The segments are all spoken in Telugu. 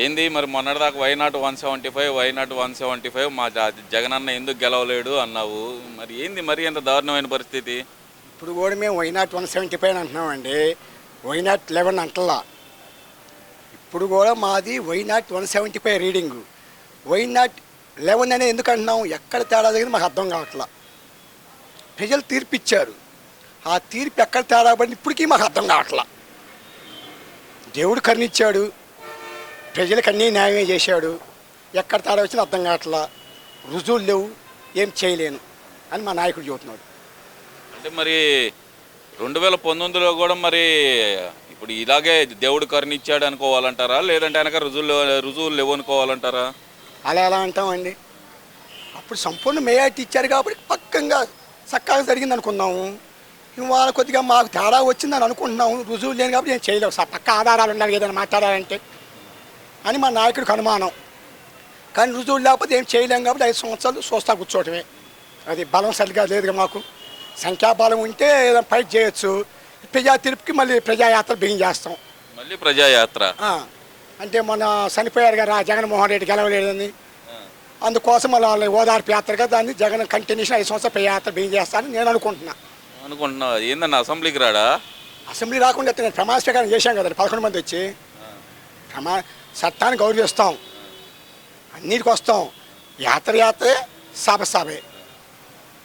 ఏంది మరి మొన్నటిదాకా why not one seventy five why not one seventy five మా జగనన్న ఎందుకు గెలవలేడు అన్నావు? మరి ఏంది మరి ఎంత దారుణమైన పరిస్థితి? ఇప్పుడు కూడా మేము why not one seventy five అంటున్నామండి. Why not eleven అంటలా. ఇప్పుడు కూడా మాది why not one seventy five reading. Why not eleven అనేది ఎందుకు అంటున్నాం? ఎక్కడ తేడా జరిగింది మాకు అర్థం కావట్లా. ప్రజలు తీర్పు ఇచ్చారు ఆ తీర్పు ఎక్కడ తేడా పడింది? ఇప్పటికీ మాకు అర్థం కావట్లా. దేవుడు కన్నిచ్చాడు ప్రజలకు అన్నీ న్యాయమే చేశాడు. ఎక్కడ తేడా వచ్చిందో అర్థం కావట్లా. రుజువులు లేవు. ఏం చేయలేను అని మా నాయకుడు చెబుతున్నాడు. అంటే మరి రెండు వేల పంతొమ్మిదిలో కూడా మరి ఇప్పుడు ఇలాగే దేవుడు కరుణిచ్చాడు అనుకోవాలంటారా? లేదంటే వెనక రుజువులు రుజువులు లేవు అనుకోవాలంటారా? అలా ఎలా అంటామండి అప్పుడు సంపూర్ణ మేయాటి ఇచ్చారు కాబట్టి పక్కంగా చక్కగా జరిగింది అనుకున్నాము. ఇవాళ కొద్దిగా మాకు తేడా వచ్చిందని అనుకుంటున్నాము. రుజువు లేని కాబట్టి నేను చేయలేము సార్ పక్క ఆధారాలు ఉండాలి ఏదైనా మాట్లాడాలంటే. అని మా నాయకుడికి అనుమానం. కానీ రుజువులు లేకపోతే ఏం చేయలేం కాబట్టి ఐదు సంవత్సరాలు చూస్తా కూర్చోవటమే అది బలం సరిగా లేదుగా మాకు. సంఖ్యాబలం ఉంటే ఏదైనా ఫైట్ చేయొచ్చు. ప్రజా తీర్పుకి మళ్ళీ ప్రజాయాత్ర బిగిన్ చేస్తాం. మళ్ళీ ప్రజాయాత్ర? అంటే మొన్న చనిపోయారు కదా జగన్మోహన్ రెడ్డి గెలవలేదని. అందుకోసం మళ్ళీ వాళ్ళ ఓదార్పు యాత్రగా దాన్ని జగన్ కంటిన్యూషన్ ఐదు సంవత్సరాలు పై యాత్ర బిగిన్ చేస్తానని నేను అనుకుంటున్నా. అనుకుంటున్నా ఏందన్న అసెంబ్లీకి రాడా? అసెంబ్లీ రాకుండా నేను ప్రమాణ స్వీకారం చేశాం కదండి పదకొండు మంది వచ్చి. ప్రమా చట్టాన్ని గౌరవిస్తాం అన్నిటికి వస్తాం. యాత్ర యాత్రే సభ సభే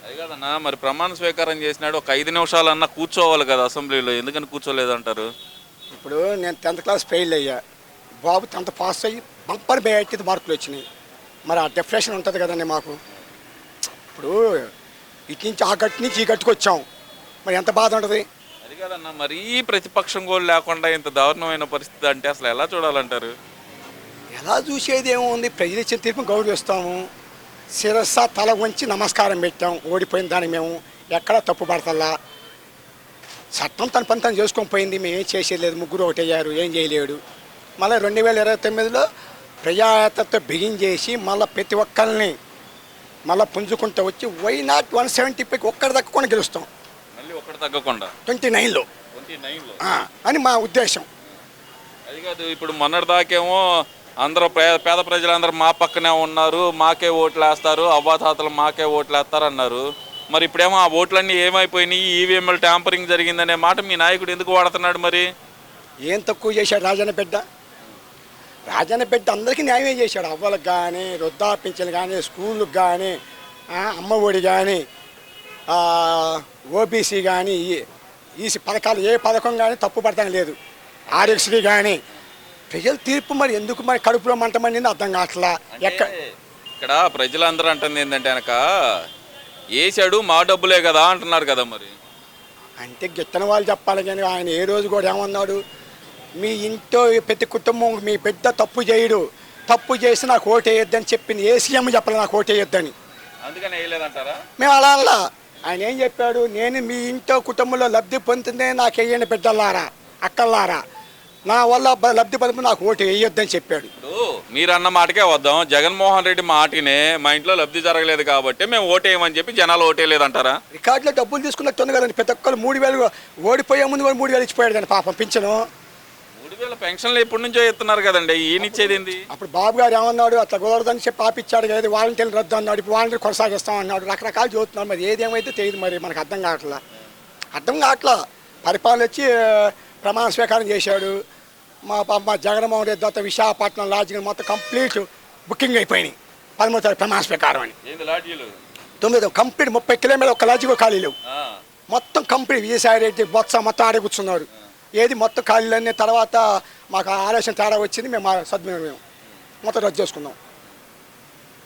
అది కాదన్నా మరి ప్రమాణ స్వీకారం చేసినాడు ఒక ఐదు నిమిషాలన్నా కూర్చోవాలి కదా అసెంబ్లీలో. ఎందుకని కూర్చోలేదంటారు? ఇప్పుడు నేను టెన్త్ క్లాస్ ఫెయిల్ అయ్యా. బాబు టెన్త్ పాస్ అయ్యి బంపర్ బయట మార్కులు వచ్చినాయి. మరి ఆ డిఫరెషన్ ఉంటుంది కదండి మాకు. ఇప్పుడు ఇటు నుంచి ఆ గట్టు నుంచి ఈ గట్టుకు వచ్చాం. మరి ఎంత బాధ ఉంటుంది? అది కాదన్నా మరీ ప్రతిపక్షం కూడా లేకుండా ఇంత దారుణమైన పరిస్థితి అంటే అసలు ఎలా చూడాలంటారు? ఎలా చూసేది ఏముంది ప్రజలు ఇచ్చిన తీర్పు గౌరవిస్తాము. శిరస్స తల వంచి నమస్కారం పెట్టాం. ఓడిపోయిన దానికి మేము ఎక్కడ తప్పు పడతల్లా. చట్టం తన పని తను చేసుకొని పోయింది. మేము ఏం చేసేది లేదు ముగ్గురు ఒకటి అయ్యారు. ఏం చేయలేడు. మళ్ళీ రెండు వేల ఇరవై తొమ్మిదిలో ప్రజాయాత్రతో బిగిన్ చేసి మళ్ళీ ప్రతి ఒక్కరిని మళ్ళీ పుంజుకుంటూ వచ్చి వై నాట్ వన్ సెవెంటీ పైకి ఒక్కడి దక్కకుండా గెలుస్తాం? మళ్ళీ ఒక్కటి తగ్గకుండా? ట్వంటీ నైన్లో. అని మా ఉద్దేశం. అది కాదు ఇప్పుడు మొన్నటి దాకేమో అందరూ పే- పేద ప్రజలందరూ మా పక్కనే ఉన్నారు మాకే ఓట్లు వేస్తారు అవ్వాతాతలు మాకే ఓట్లు వేస్తారు అన్నారు మరి ఇప్పుడేమో ఆ ఓట్లన్నీ ఏమైపోయినాయి ఈవీఎంఎల్ ట్యాంపరింగ్ జరిగిందనే మాట మీ నాయకుడు ఎందుకు వాడుతున్నాడు మరి? ఏం తక్కువ చేశాడు రాజన్న బిడ్డ? రాజన్న బిడ్డ అందరికీ న్యాయమే చేశాడు. అవ్వలకు కానీ వృద్ధాపించలు కానీ స్కూళ్ళకు కానీ అమ్మ ఒడి కానీ ఓబీసీ కానీ ఈసీ పథకాలు ఏ పథకం కానీ తప్పు పడతాం లేదు. ఆరోగ్యశ్రీ కానీ ప్రజల తీర్పు మరి ఎందుకు మరి కడుపులో మంట మండింది అర్థం కావట్లా? ఎక్కడ? ఇక్కడ ప్రజలందరూ అంటుంది ఏంటంటే వెనక వేసాడు మా డబ్బులే కదా అంటున్నారు కదా మరి. అంటే గిట్టని వాళ్ళు చెప్పాలి కానీ ఆయన ఏ రోజు కూడా ఏమన్నాడు? మీ ఇంట్లో ప్రతి కుటుంబం మీ బిడ్డ తప్పు చేయడు. తప్పు చేసి నాకు ఓటు వేయొద్దని చెప్పింది. ఏ సీఎం చెప్పాలి నాకు ఓటు వేయొద్దని? అందుకని వేయలేదంటారా? మేము అలా అనలా. ఆయన ఏం చెప్పాడు? నేను మీ ఇంట్లో కుటుంబంలో లబ్ధి పొందుతుందే నాకు వేయండి బిడ్డలారా అక్కల్లారా. నా వల్ల లబ్ధి పొందు నాకు ఓటు వేయొద్దని చెప్పాడు. మీరు అన్న మాటకే వద్దాం. జగన్మోహన్ రెడ్డి మాటనే మా ఇంట్లో లబ్ధి జరగలేదు కాబట్టి మేము ఓటేయమని చెప్పి జనాలు ఓటేయలేదంటారా రికార్డులో డబ్బులు తీసుకున్నట్టు కదండి ప్రతి ఒక్కరు మూడు వేలు ఓడిపోయే ముందు కూడా మూడు వేలు ఇచ్చిపోయాడు కానీ పాపం పింఛను. మూడు వేల పెన్షన్లు ఎప్పటి నుంచో ఇస్తున్నారు కదండి. ఈయన ఇచ్చేది ఏంది? అప్పుడు బాబు గారు ఏమన్నాడు అట్లా కుదరదని చెప్పి ఆపిచ్చాడు కదా వాలంటీర్లు రద్దు అన్నాడు. ఇప్పుడు వాలంటీర్ కొనసాగిస్తాం అన్నాడు రకరకాలు చూస్తున్నాడు మరి ఏది ఏమైతే తెలియదు మరి మనకు అర్థం కావట్లా. అర్థం కావట్లా. పరిపాలన వచ్చి ప్రమాణ స్వీకారం చేశాడు. మా మా జగన్మోహన్ రెడ్డి దత్త విశాఖపట్నం లాడ్జింగ్ మొత్తం కంప్లీట్ బుకింగ్ అయిపోయినాయి పదమూడు తారీఖు ప్రమాణ స్వీకారం అని. తొమ్మిది కంప్లీట్ ముప్పై కిలోమీటర్ ఒక లాడ్జి కూడా ఖాళీ లేవు. మొత్తం కంప్లీట్ విజయసాయి రెడ్డి బొత్స మొత్తం ఆడే కూర్చున్నారు. ఏది మొత్తం ఖాళీలన్నీ తర్వాత మాకు ఆ ఆలోచన తేడా వచ్చింది మేము సద్వినియోగం మొత్తం రద్దు చేసుకున్నాం.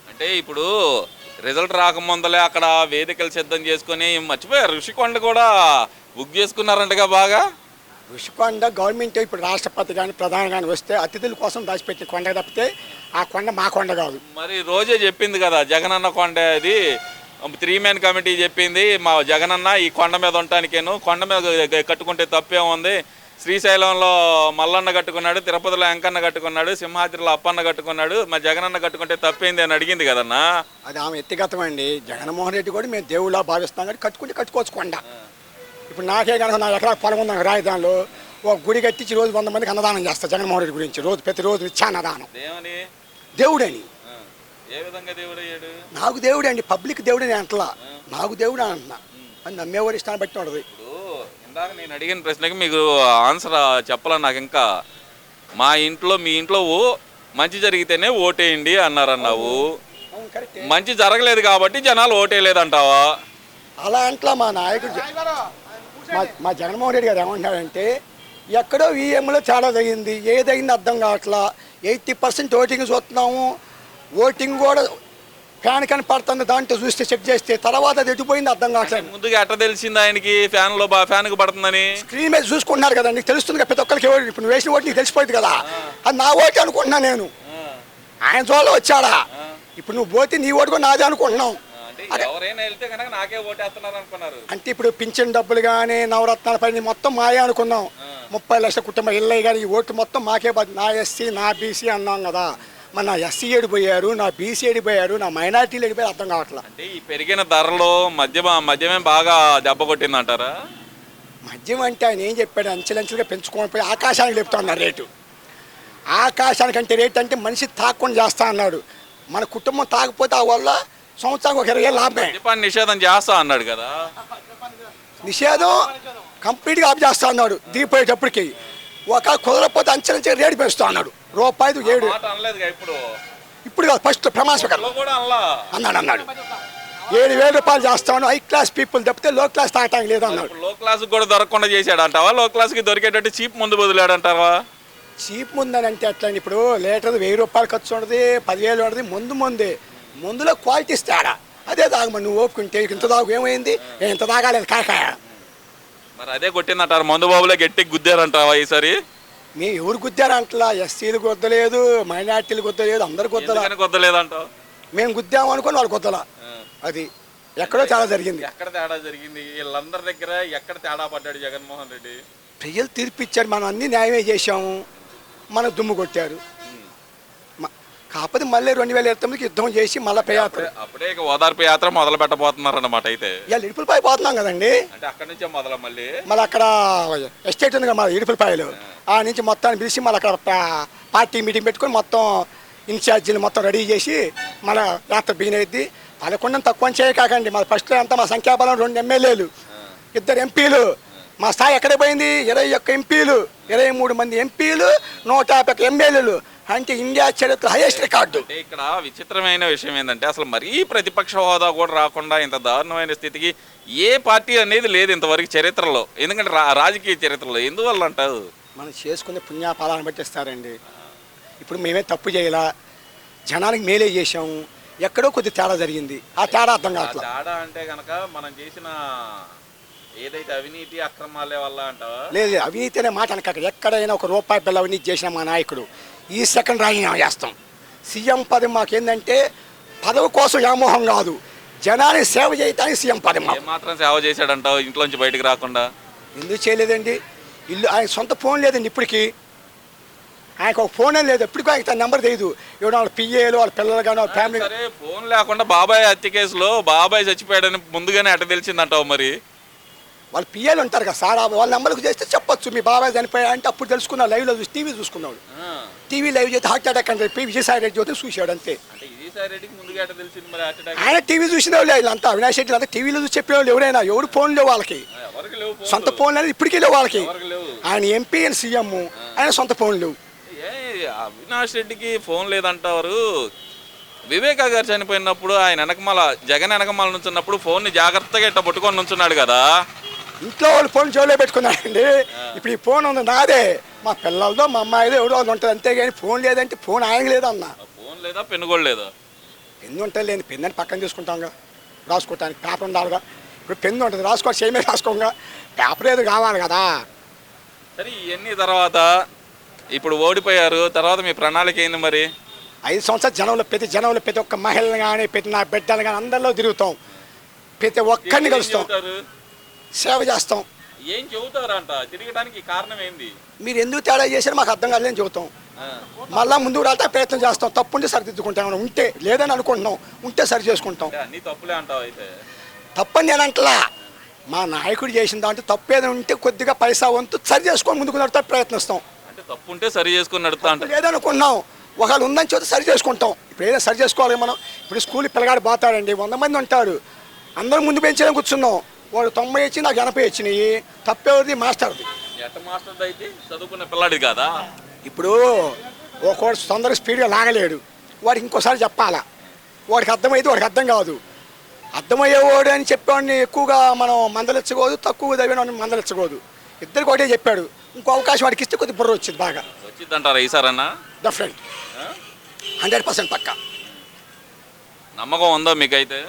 అంటే ఇప్పుడు రిజల్ట్ రాకముందలే అక్కడ వేదికలు సిద్ధం చేసుకొని మర్చిపోయారు. ఋషికొండ కూడా బుక్ చేసుకున్నారంటగా బాగా? ఋషికొండ గవర్నమెంట్ ఇప్పుడు రాష్ట్రపతి కానీ ప్రధాని కానీ వస్తే అతిథుల కోసం దాచిపెట్టిన కొండ తప్పితే ఆ కొండ మా కొండ కాదు. మరి రోజే చెప్పింది కదా జగనన్న కొండ అది. త్రీ మెన్ కమిటీ చెప్పింది మా జగనన్న ఈ కొండ మీద ఉండటానికేను కొండ మీద కట్టుకుంటే తప్పేముంది శ్రీశైలంలో మల్లన్న కట్టుకున్నాడు తిరుపతిలో వెంకన్న కట్టుకున్నాడు సింహాద్రిలో అప్పన్న కట్టుకున్నాడు మా జగనన్న కట్టుకుంటే తప్పేంది అని అడిగింది కదన్నా? అది ఆమె వ్యక్తిగతం అండి జగన్మోహన్ రెడ్డి కూడా మేము దేవుళ్ళ భావిస్తున్నాం కానీ కట్టుకుంటే కట్టుకోవచ్చు కొండ. ఇప్పుడు నాకే కనుక నా ఎకరా పొలం ఉందాం రాజధానిలో ఒక గుడి కట్టించి రోజు వంద మందికి అన్నదానం చేస్తా జగన్మోహన్ రెడ్డి గురించి. రోజు ప్రతిరోజు నిత్య అన్నదానం. దేవుడని. నాకు దేవుడే అండి పబ్లిక్ దేవుడని అంటలా. నాకు దేవుడు అని అంటున్నా. అది నమ్మేవాడి ఇష్టాన్ని బట్టి ఉండదు ఇందాక నేను అడిగిన ప్రశ్నకి మీకు ఆన్సర్ చెప్పాలని నాకు ఇంకా మా ఇంట్లో మీ ఇంట్లో ఓ మంచి జరిగితేనే ఓటేయండి అన్నారన్నావు. మంచి జరగలేదు కాబట్టి జనాలు ఓటేయలేదు అంటావా అలా అంట్లా మా నాయకుడు. మా మా జగన్మోహన్ రెడ్డి గారు ఏమంటాడంటే ఎక్కడో ఈఎంలో చాలా జరిగింది. ఏదైంది అర్థం కావట్లా? ఎయిటీ పర్సెంట్ ఓటింగ్ చూస్తున్నాము. ఓటింగ్ కూడా ఫ్యాన్ కని పడుతుంది దాంట్లో చూస్తే చెక్ చేస్తే తర్వాత అది ఎటుపోయింది అర్థం కావట్లేదు. ముందుగా ఎట్ట తెలిసింది ఆయనకి? ఫ్యాన్లో ఫ్యాన్కు పడుతుందని. స్క్రీన్ మీద చూసుకుంటున్నారు కదా నీకు తెలుస్తుంది కదా ప్రతి ఒక్కరికి ఎవరు ఇప్పుడు నువ్వు వేసిన ఓటు నీకు తెలిసిపోయింది కదా. అది నా ఓటు అనుకుంటున్నా నేను. ఆయన జోలో వచ్చాడా? ఇప్పుడు నువ్వు పోతే నీ ఓటు కూడా నాదే అనుకుంటున్నాం అంటే ఎవరైనా వెళ్తే కనుక నాకే ఓటేస్తున్నారు అనుకున్నారు. అంటే ఇప్పుడు పింఛన్ డబ్బులు కానీ నవరత్నాల పని మొత్తం మాయే అనుకున్నాం ముప్పై లక్షల కుటుంబ ఇళ్ళయి కానీ ఈ ఓటు మొత్తం మాకే నా ఎస్సీ నా బీసీ అన్నాం కదా. మరి నా ఎస్సీ ఏడిపోయారు నా బీసీ ఏడిపోయారు నా మైనార్టీలు ఏడిపోయారు అర్థం కావట్లా? అంటే ఈ పెరిగిన ధరలో మద్యం మద్యమే బాగా దెబ్బ కొట్టిందంటారా? మద్యం అంటే ఆయన ఏం చెప్పాడు? అంచెలంచెలుగా పెంచుకొని పోయి ఆకాశానికి అన్నారు రేటు. ఆకాశానికి అంటే రేటు అంటే మనిషి తాకుండా చేస్తా అన్నాడు. మన కుటుంబం తాగకపోతే ఆ వల్ల సంవత్సరానికి ఒక ఇరవై ఏళ్ళు లాభమే? మద్యపాన్ని నిషేధం చేస్తా అన్నాడు కదా. నిషేధం కంప్లీట్గా ఆఫ్ చేస్తా అన్నాడు దిగిపోయేటప్పటికి. ఒక కుదరకపోతే అంచెలంచెలు రేటు పెంచుతా అన్నాడు రూపాయలు ఏడు. ఇప్పుడు. ఇప్పుడు కాదు ఫస్ట్ ప్రమాణ స్వీకారం. అన్నాడు అన్నాడు. ఏడు వేల రూపాయలు చేస్తాను హై క్లాస్ పీపుల్ తప్పితే లో క్లాస్ తాగటానికి లేదు అన్నాడు. లో క్లాస్ కూడా దొరకకుండా చేశాడు అంటావా? లో క్లాస్కి దొరికేటట్టు చీప్ ముందు బదిలాడు అంటావా? చీప్ ముందని అంటే అట్లా ఇప్పుడు? లీటర్ వెయ్యి రూపాయలు ఖర్చు ఉండదు పదివేలు ఉండదు ముందు ముందే. ముందులో క్వాలిటీస్ తేడా. అదే తాగమని నువ్వు ఓపుకుంటే ఇంత తాగు ఏమైంది? ఇంత తాగాలేదు కాకాయ మరి అదే కొట్టిందంటారు మందు బాబులే గట్టికి గుద్దారంటావా ఈసారి? మీ ఎవరు గుద్దారంటలా? ఎస్సీలు గుద్దలేదు మైనార్టీలు గుద్దలేదు అందరు గుద్దలా. ఎందుకని కొద్దలేదంటావు మేము గుద్దాము అనుకుని వాళ్ళు గుద్దలా. అది ఎక్కడో చాలా జరిగింది. ఎక్కడ తేడా జరిగింది? వీళ్ళందరి దగ్గర ఎక్కడ తేడా పడ్డాడు జగన్మోహన్ రెడ్డి? ప్రజలు తీర్పు ఇచ్చారు మనం అన్ని న్యాయమే చేశాము. మనకు దుమ్ము కొట్టారు. కాకపోతే మళ్ళీ రెండు వేల ఇరవై తొమ్మిదికి యుద్ధం చేసి మళ్ళీ ప్రయాత్ర అప్పుడే ఇక ఓదార్పు యాత్ర మొదలు పెట్టబోతున్నారు అన్నమాట అయితే. ఇవాళ ఇడుపులపాయ పోతున్నాం కదండి. అంటే అక్కడి నుంచే మొదల మళ్ళీ? మళ్ళీ అక్కడ ఎస్టేట్ ఉంది కదా మా ఇడుపులపాయలు. ఆ. నుంచి మొత్తాన్ని పిలిచి మళ్ళీ అక్కడ పార్టీ మీటింగ్ పెట్టుకొని మొత్తం ఇన్ఛార్జీలు మొత్తం రెడీ చేసి మన యాత్ర బిగిన్ అయింది పదకొండని తక్కువ చేయ కాకండి మా ఫస్ట్ అంతా మా సంఖ్యాబలం రెండు ఎమ్మెల్యేలు ఇద్దరు ఎంపీలు. మా స్థాయి ఎక్కడ పోయింది? ఇరవై ఒక్క ఎంపీలు ఇరవై మూడు మంది ఎంపీలు నూట యాభై ఒక్క ఎమ్మెల్యేలు. అంటే ఇండియా చరిత్ర హైయెస్ట్ రికార్డు అంటే ఇక్కడ విచిత్రమైన విషయం ఏంటంటే అసలు మరీ ప్రతిపక్ష హోదా కూడా రాకుండా ఇంత దారుణమైన స్థితికి ఏ పార్టీ అనేది లేదు ఇంతవరకు చరిత్రలో. ఎందుకంటే రా- రాజకీయ చరిత్రలో. ఎందువల్ల అంటావు మనం చేసుకునే పుణ్యాపాలను పట్టిస్తారండి ఇప్పుడు మేమే తప్పు చేయాల జనానికి మేలే చేసాము ఎక్కడో కొద్ది తేడా జరిగింది. ఆ తేడా అర్థం కావట్లేదు తేడా అంటే కనుక మనం చేసిన ఏదైతే అవినీతి అక్రమాలే వల్ల అంటావా? లేదు అవినీతి అనే మాట అనక ఎక్కడైనా ఒక రూపాయి బిల్ల అవినీతి చేసిన మా నాయకుడు ఈ సెకండ్ రాజీనామా చేస్తాం. సీఎం పదవి మాకేందంటే పదవి కోసం వ్యామోహం కాదు జనానికి సేవ చేయటానికి సీఎం పదవి మాకు. మాత్రం సేవ చేశాడంటావు ఇంట్లోంచి బయటకు రాకుండా? ఎందుకు చేయలేదండి? ఇల్లు ఆయన సొంత ఫోన్ లేదండి ఇప్పటికీ. ఆయనకు ఒక ఫోనే లేదు ఎప్పటికీ ఆయనకు తన నెంబర్ తెలియదు ఎవడో వాళ్ళ పిఏలు వాళ్ళ పిల్లలు కానీ వాళ్ళ ఫ్యామిలీ సరే ఫోన్ లేకుండా బాబాయ్ హత్య కేసులో బాబాయ్ చచ్చిపోయాడని ముందుగానే ఎట్ట తెలిసిందంటావు మరి. వాళ్ళ పిఏలు ఉంటారు కదా సార్ వాళ్ళ నెంబర్కి చేస్తే చెప్పొచ్చు. మీ బాబాయ్ చనిపోయా అంటే అప్పుడు తెలుసుకున్నా లైవ్లో చూసి టీవీ చూసుకున్నాడు. టీవీ లైవ్ చేస్తే హార్ట్ అటాక్ అని చెప్పి విజయసాయి రెడ్డి చూస్తే చూశాడు అంతే. ఆయన టీవీ చూసిన వాళ్ళు వీళ్ళంతా అవినాష్ రెడ్డి అంతా టీవీలో చూసి చెప్పేవాళ్ళు ఎవరైనా? ఎవరు ఫోన్ లేవు వాళ్ళకి? సొంత ఫోన్లు అనేది ఇప్పటికీ లేవు వాళ్ళకి. ఆయన ఎంపీ అని సీఎం ఆయన సొంత ఫోన్ లేవు. అవినాష్ రెడ్డికి ఫోన్ లేదంటారు. వివేకా గారు చనిపోయినప్పుడు ఆయన వెనకమాల జగన్ వెనకమాల నుంచున్నప్పుడు ఫోన్ని జాగ్రత్తగా ఇట్ట పట్టుకొని నుంచున్నాడు కదా. ఇంట్లో వాళ్ళు ఫోన్ చెవులో పెట్టుకున్నారండి. ఇప్పుడు ఈ ఫోన్ ఉంది నాదే. మా పిల్లలదో మా అమ్మాయిదో ఎవరో వాళ్ళు ఉంటుంది అంతేగాని ఫోన్ లేదంటే ఫోన్ ఆయన లేదన్న ఫోన్ లేదా పెన్ను కూడా లేదా? పెన్ను ఉంటుంది లేని పెన్ను అని పక్కన తీసుకుంటాంగా రాసుకోవటానికి పేపర్ ఉండాలిగా. ఇప్పుడు పెన్ను ఉంటుంది రాసుకో చేయమే రాసుకోగా. పేపర్ ఏదో కావాలి కదా? సరే ఇవన్నీ తర్వాత ఇప్పుడు ఓడిపోయారు తర్వాత మీ ప్రణాళిక ఏంది మరి? ఐదు సంవత్సరాలు జనంలో ప్రతి జనంలో ప్రతి ఒక్క మహిళలు కానీ ప్రతి నా బిడ్డలు కానీ అందరిలో తిరుగుతాం. ప్రతి ఒక్కరిని కలుస్తాం. సేవ చేస్తాం. ఏం చెబుతారంట? తిరగడానికి కారణం ఏంది? మీరు ఎందుకు తేడా చేశారో మాకు అర్థం కాలేదని చెబుతాం. మళ్ళా ముందుకు రావడానికి ప్రయత్నం చేస్తాం. తప్పుంటే సరిదిద్దుకుంటాం. ఏమైనా ఉంటే లేదని అనుకుంటున్నాం. ఉంటే సరి చేసుకుంటాం. అన్ని తప్పులే అంటావు అయితే. తప్పని నేను అంటలా. మా నాయకుడు చేసిన దాంట్లో తప్పేదో ఉంటే కొద్దిగా పైసా వంతు సరి చేసుకొని ముందుకు నడుతా ప్రయత్నిస్తాం. అంటే తప్పు ఉంటే సరి చేసుకుని నడుతా అంట లేదనుకున్నాం. ఒకళ్ళు ఉందని చూస్తే సరి చేసుకుంటాం. ఇప్పుడు ఏదైనా సరి చేసుకోవాలి మనం. ఇప్పుడు స్కూల్ పిల్లగాడు పోతాడండి. వంద మంది ఉంటాడు అందరం ముందు పెంచడం కూర్చున్నాం. వాడు తొంభై ఇచ్చి నాకు ఎనభై వచ్చినాయి తప్పేది మాస్టర్ది. అయితే? చదువుకున్న పిల్లాడి కాదా? ఇప్పుడు ఒకడు తొందరగా స్పీడ్గా లాగలేడు. వాడికి ఇంకోసారి చెప్పాలా? వాడికి అర్థమైతే వాడికి అర్థం కాదు. అర్థమయ్యేవాడు అని చెప్పేవాడిని ఎక్కువగా మనం మందలిచ్చకూడదు తక్కువ చదివిన మందలిచ్చకూడదు ఇద్దరికి ఒకటే చెప్పాడు. ఇంకో అవకాశం వాడికి ఇస్తే కొద్ది బుర్ర వచ్చింది బాగా. వచ్చిందంటారా ఈసారన్నా? డిఫరెంట్ హండ్రెడ్ పర్సెంట్ పక్క. నమ్మకం ఉందా మీకైతే?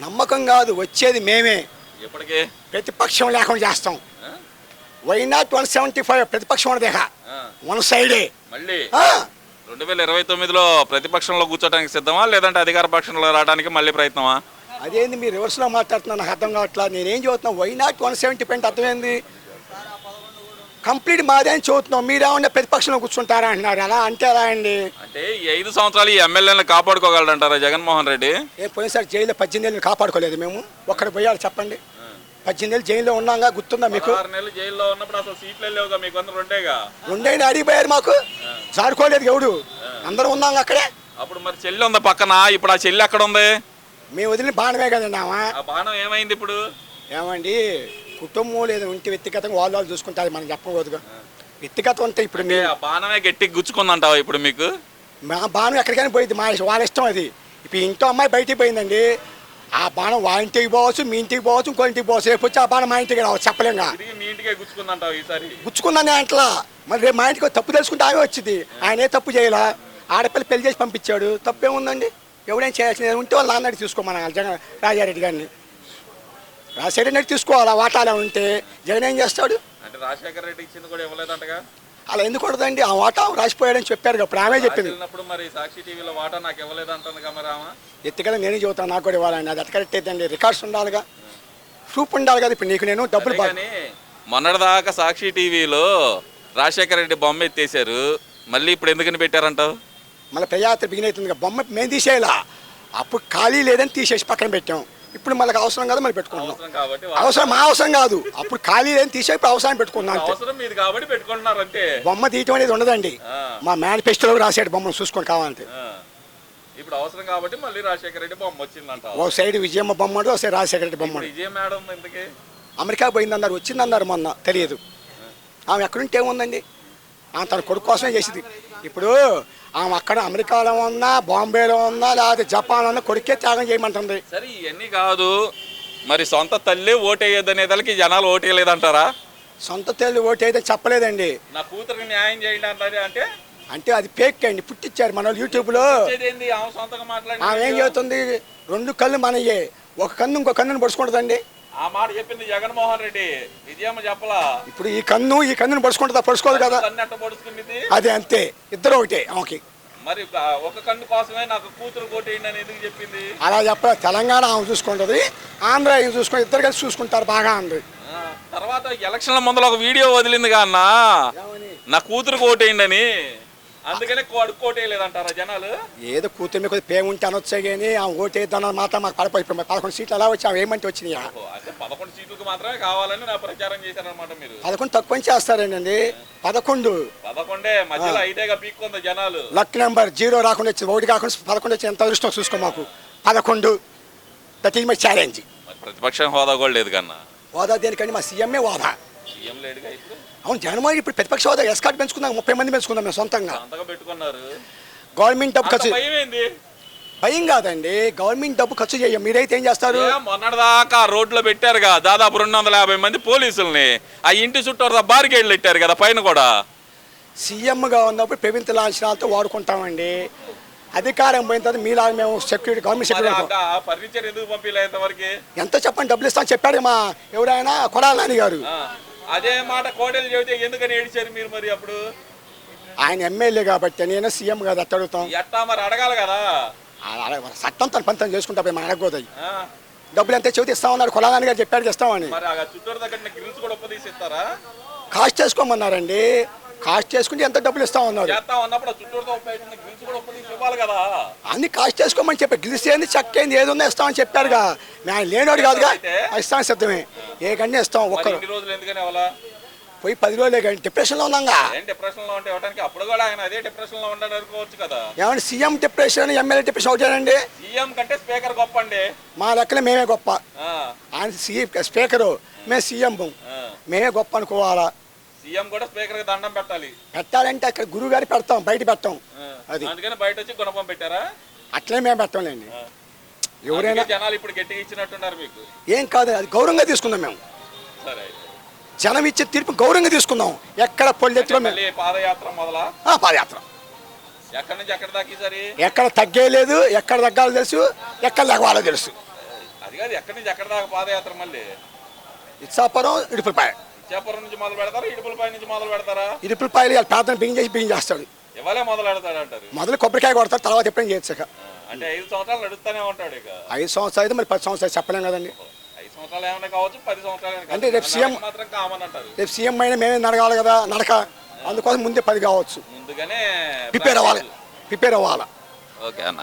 నమ్మకం కాదు వచ్చేది మేమే. ఎప్పటికే? ప్రతిపక్షం లేకుండా చేస్తాం. Why not one seventy five ప్రతిపక్షం ఉన్నదే వన్ సైడే మళ్ళీ? రెండు వేల ఇరవై తొమ్మిదిలో ప్రతిపక్షంలో కూర్చోడానికి సిద్ధమా? లేదంటే అధికార పక్షంలో రావడానికి మళ్ళీ ప్రయత్నమా? అదేంది మీరు రివర్స్లో మాట్లాడుతున్నా నాకు అర్థం కావట్లా. నేనేం చదువుతున్నా? Why not one seventy point అర్థమైంది కంప్లీట్ మాదే అని చదువుతున్నాం మీరేమన్నా ప్రతిపక్షంలో కూర్చుంటారా అంటున్నారు. అలా అంటే ఎలా అండి? అంటే ఈ ఐదు సంవత్సరాలు ఈ ఎమ్మెల్యేలను కాపాడుకోగలడంటారా జగన్మోహన్ రెడ్డి? ఏ పోయినసారి జైల్లో పద్దెనిమిది ఏళ్ళు కాపాడుకోలేదు మేము. ఒక్కడ పోయాలి చెప్పండి. పద్దెనిమిది ఏళ్ళు జైల్లో ఉన్నాగా గుర్తుందా మీకు? ఆరు నెలలు జైల్లో ఉన్నప్పుడు అసలు సీట్లు లేవుగా మీకు అందరూ రెండేగా? రెండైనా అడిగిపోయారు మాకు. జారుకోలేదు ఎవడు? అందరూ ఉన్నాం అక్కడే. అప్పుడు మరి చెల్లి ఉంది పక్కన? ఇప్పుడు ఆ చెల్లి ఎక్కడ ఉంది? మేము వదిలిన బాణమే కదండి ఆమె ఆ బాణం ఏమైంది ఇప్పుడు? ఏమండి? కుటుంబం లేదు ఉంటే వ్యక్తిగతంగా వాళ్ళు వాళ్ళు చూసుకుంటారు మనం చెప్పకూడదుగా. వ్యక్తిగతం అంటే ఇప్పుడు మేము బాణమే గట్టికి గుచ్చుకుందంటావా ఇప్పుడు మీకు? మా బాణం ఎక్కడికైనా పోయింది మా వాళ్ళ ఇష్టం అది. ఇప్పుడు ఇంట్లో అమ్మాయి బయటికి పోయిందండి ఆ బాణం వాళ్ళ ఇంటికి పోవచ్చు మీ ఇంటికి పోవచ్చు ఇంకో ఇంటికి పోవచ్చు రేపు వచ్చి ఆ బాణం మా ఇంటికి రావచ్చు చెప్పలేంగా గుచ్చుకున్నాను అట్లా. మరి రేపు మా ఇంటికి తప్పు తెలుసుకుంటే ఆమె వచ్చింది. ఆయన ఏ తప్పు చేయాల? ఆడపిల్ల పెళ్ళి చేసి పంపించాడు. తప్పేముందండి? ఎవడేం చేయాల్సింది? ఉంటే వాళ్ళ నాన్నడి తీసుకోమని జగన్ రాజారెడ్డి గారిని. రాజశేఖర రెడ్డి తీసుకోవాలా వాటాలో ఉంటే. జగన్ ఏం చేస్తాడు? అంటే రాజశేఖర రెడ్డి ఇచ్చింది కూడా ఇవ్వలేదంటగా? అలా ఎందుకు కొడదండి ఆ వాటా రాసిపోయాడని చెప్పారు అప్పుడు ఆమె చెప్పింది. వెళ్ళినప్పుడు మరి సాక్షి టీవీలో వాటా నాకు ఇవ్వలేదంటుంది మరి ఆమె? ఎత్తుకదా నేనే చెబుతాను నాకు కూడా ఇవ్వాలండి. అది అది కరెక్ట్ అయితే రికార్డ్స్ ఉండాలిగా. ప్రూఫ్ ఉండాలి కదా ఇప్పుడు నీకు నేను డబ్బులు కానీ మొన్నటిదాకా సాక్షి టీవీలో రాజశేఖర రెడ్డి బొమ్మ ఎత్తేసారు మళ్ళీ ఇప్పుడు ఎందుకని పెట్టారంటావు మళ్ళీ ప్రజాత్ర బిగిన్ అవుతుంది బొమ్మ మేము తీసేయాలా? అప్పుడు ఖాళీ లేదని తీసేసి పక్కన పెట్టాం. ఇప్పుడు మనకు అవసరం కదా మళ్ళీ పెట్టుకుంటున్నాం. అవసరం మా అవసరం కాదు. అప్పుడు ఖాళీ లేని తీసే ఇప్పుడు అవసరం పెట్టుకున్నాం బొమ్మ తీయటం అనేది ఉండదండి. మా మేనిఫెస్టోలో రాసాడు బొమ్మను చూసుకొని కావాలంటే. ఇప్పుడు అవసరం కాబట్టి మళ్ళీ రాజశేఖర రెడ్డి బొమ్మ వచ్చిందంట. ఓ సైడ్ విజయమ్మ బొమ్మడు ఓ సైడ్ రాజశేఖర రెడ్డి బొమ్మడు విజయ మేడం ఎందుకే? అమెరికా పోయిందన్నారు వచ్చిందన్నారు మొన్న తెలియదు. ఆమె ఎక్కడుంటే ఏముందండి? ఆమె తన కొడుకు కోసమే చేసింది. ఇప్పుడు ఆమె అక్కడ అమెరికాలో ఉన్నా బాంబేలో ఉన్నా లేకపోతే జపాన్ ఉన్నా కొడుకే త్యాగం చేయమంటుంది. సరే ఇవన్నీ కాదు. మరి సొంత తల్లి ఓటేయద్దనే దానికి జనాలు ఓటేయలేదంటారా? సొంత తల్లి ఓటు అయితే చెప్పలేదండి. నా కూతురికి న్యాయం చేయండి అంటారే అంటే? అంటే అది ఫేక్ అండి పుట్టించారు మన వాళ్ళు యూట్యూబ్లో ఆమె ఏం చేస్తుంది? రెండు కళ్ళు మనయ్యే ఒక కన్ను ఇంకో కన్నుని పడుచుకుంటుందండి. ఆ మాట చెప్పింది జగన్మోహన్ రెడ్డి. విజయమ్మ చెప్పలా? ఇప్పుడు ఈ కన్ను ఈ కన్నుని పడుచుకుంటుందా పడుచుకోదు కదా. పొడుచుకున్నది అదే అంతే. ఇద్దరు ఒకటే ఆమెకి. మరి ఒక కన్ను కోసమే నాకు కూతురు కోటేయండి అని ఎందుకు చెప్పింది? అలా చెప్ప తెలంగాణ ఆమె చూసుకుంటుంది ఆంధ్ర ఈమె చూసుకుంటే ఇద్దరు కలిసి చూసుకుంటారు బాగా ఉంది ఆ, తర్వాత ఎలక్షన్ల ముందర ఒక వీడియో వదిలింది అన్న. నా కూతురు కోటేయండి అని. అందుకనే కొడుకు కోటేయలేదంటారా జనాలు? ఏదో కూతురు కొద్దిగా ప్రేమ ఉంటే అనొచ్చే కానీ ఆమె ఓటు వేద్దాం మాత్రం మాకు పడపోయి ఇప్పుడు పదకొండు సీట్లు ఎలా వచ్చి ఏమంటే వచ్చినాయా? అంటే పదకొండు సీట్లకు మాత్రమే కావాలని నా ప్రచారం చేశారనమాట మీరు. పదకొండు తక్కువ చేస్తారండి పదకొండు. పదకొండే మధ్యలో ఐదేగా పీక్కుంది జనాలు. లక్ నెంబర్ జీరో రాకుండా వచ్చింది. ఒకటి కాకుండా పదకొండు వచ్చి ఎంత అదృష్టం చూసుకో మాకు. పదకొండు. దట్ ఈజ్ మై ఛాలెంజ్ ప్రతిపక్షం హోదా కూడా లేదు కన్నా. హోదా దేనికండి? మా సీఎంఏ హోదా. సీఎం లేడుగా ఇప్పుడు? అవును జగన్మోహన్ ఇప్పుడు ప్రతిపక్ష హోదా ఎస్కాట్ పెంచుకుందాం ముప్పై మంది పెంచుకుందాం మేము సొంతంగా. గవర్నమెంట్ డబ్బు ఖర్చు భయం కాదండి. గవర్నమెంట్ డబ్బు ఖర్చు చేయం మీరైతే ఏం చేస్తారు? మొన్నటిదాకా రోడ్లో పెట్టారుగా దాదాపు రెండు వందల యాభై మంది పోలీసుల్ని. ఆ ఇంటి చుట్టూ బారికేడ్లు పెట్టారు కదా పైన కూడా. సీఎంగా ఉన్నప్పుడు ప్రభుత్వ లాంఛనాలతో వాడుకుంటామండి. అధికారం పోయిన తర్వాత మీలాగా మేము సెక్యూరిటీ గవర్నమెంట్ సెక్యూరిటీ ఎంత చెప్పండి డబ్బులు ఇస్తామని చెప్పాడు మా ఎవరైనా కొడాలి నాని గారు. అదే మాట కోడలు చెబితే ఎందుకని ఏడిచారు మీరు మరి అప్పుడు ఆయన ఎమ్మెల్యే కాబట్టి నేను సీఎం కాదు అట్ట అడుగుతాం ఎట్టా మరి అడగాలి కదా అలా- మన చట్టం తన పని తను చేసుకుంటా పోయి మనం అడగపోతాయి ఆ, డబ్బులు ఎంత చెబితే ఇస్తామన్నారు కొడాలని గారు చెప్పాడు ఇస్తామని మరి ఆ చుట్టూరు దగ్గర గ్రిల్స్ కూడా ఇస్తారా కాస్ట్ చేసుకోమన్నారండి కాస్ట్ చేసుకుంటే ఎంత డబ్బులు ఇవ్వాలి కదా. అన్ని కాస్ట్ చేసుకోమని చెప్పి గిలిసేంది చెక్కేంది ఏది ఉందో ఇస్తామని చెప్పారుగా. మేము లేనివాడు కాదుగా ఇస్తామని సిద్ధమే. ఏ గంటే ఇస్తాం ఒక్కరు. పోయి పది రోజులే కానీ డిప్రెషన్లో ఉన్నాగా. ఏమంటే సీఎం డిప్రెషన్ ఎమ్మెల్యే డిప్రెషన్ అవుతాడండి సీఎం కంటే స్పీకర్ గొప్ప అండి మా లెక్కన మేమే గొప్ప. ఆయన స్పీకరు మేము సీఎం. మేమే గొప్ప అనుకోవాలా. సీఎం కూడా స్పీకర్ దండం పెట్టాలి. పెట్టాలంటే అక్కడ గురువు గారి పెడతాం బయట పెట్టాం. అది. అందుకని బయట వచ్చి గుణపం పెట్టారా? అట్లే మేము పెట్టంలేండి. ఎవరైనా జనాలు ఇప్పుడు గట్టిగా ఇచ్చినట్టున్నారు మీకు. ఏం కాదు అది గౌరవంగా తీసుకుందాం మేము. సరే. జనం ఇచ్చే తీర్పు గౌరవంగా తీసుకుందాం. ఎక్కడ పొల్లెత్తులో పాదయాత్ర మొదలా? పాదయాత్ర. ఎక్కడి నుంచి ఎక్కడి దాకా సరి? ఎక్కడ తగ్గేలేదు ఎక్కడ తగ్గాలో తెలుసు ఎక్కడ తగ్గవాలో తెలుసు. అది కాదు ఎక్కడి నుంచి ఎక్కడి దాకా పాదయాత్ర మళ్ళీ? ఇచ్చాపురం ఇడుపులపాయ. ఇచ్చాపురం నుంచి మొదలు పెడతారా? ఇడుపులపై నుంచి మొదలు పెడతారా? ఇడుపులపాయలు ప్రార్థన బిగింగ్ చేసి బిగింగ్ చేస్తాడు. ఇవాళే మొదలు పెడతాడు అంటారు మొదలు కొబ్బరికాయ కొడతాడు తర్వాత ఎప్పుడైనా చేయొచ్చు ఇక. అంటే ఐదు సంవత్సరాలు నడుస్తూనే ఉంటాడు ఇక. ఐదు సంవత్సరాలు అయితే మరి పది సంవత్సరాలు చెప్పలేం కదండి. ఐదు సంవత్సరాలు ఏమైనా కావచ్చు పది సంవత్సరాలు అంటే రేపు. సీఎం మాత్రం కామన్ అంటారు. రేపు సీఎం అయినా మేమే నడగాలి కదా నడక. అందుకోసం ముందే పది కావచ్చు. ముందుగానే ప్రిపేర్ అవ్వాలి. ప్రిపేర్ అవ్వాలి. ఓకే అన్న.